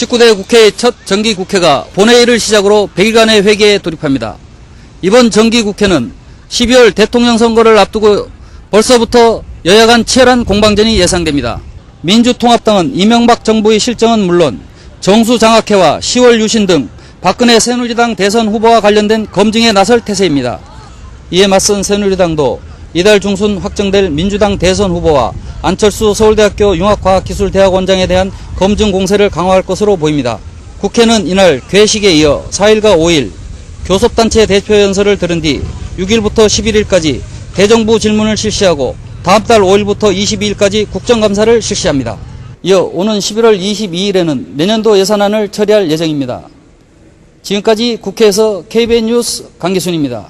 19대 국회의 첫 정기국회가 본회의를 시작으로 100일간의 회기에 돌입합니다. 이번 정기국회는 12월 대통령 선거를 앞두고 벌써부터 여야 간 치열한 공방전이 예상됩니다. 민주통합당은 이명박 정부의 실정은 물론 정수장학회와 10월 유신 등 박근혜 새누리당 대선 후보와 관련된 검증에 나설 태세입니다. 이에 맞선 새누리당도 이달 중순 확정될 민주당 대선 후보와 안철수 서울대학교 융합과학기술대학원장에 대한 검증 공세를 강화할 것으로 보입니다. 국회는 이날 괴식에 이어 4일과 5일 교섭단체 대표 연설을 들은 뒤 6일부터 11일까지 대정부 질문을 실시하고 다음 달 5일부터 22일까지 국정감사를 실시합니다. 이어 오는 11월 22일에는 내년도 예산안을 처리할 예정입니다. 지금까지 국회에서 KBN 뉴스 강기순입니다.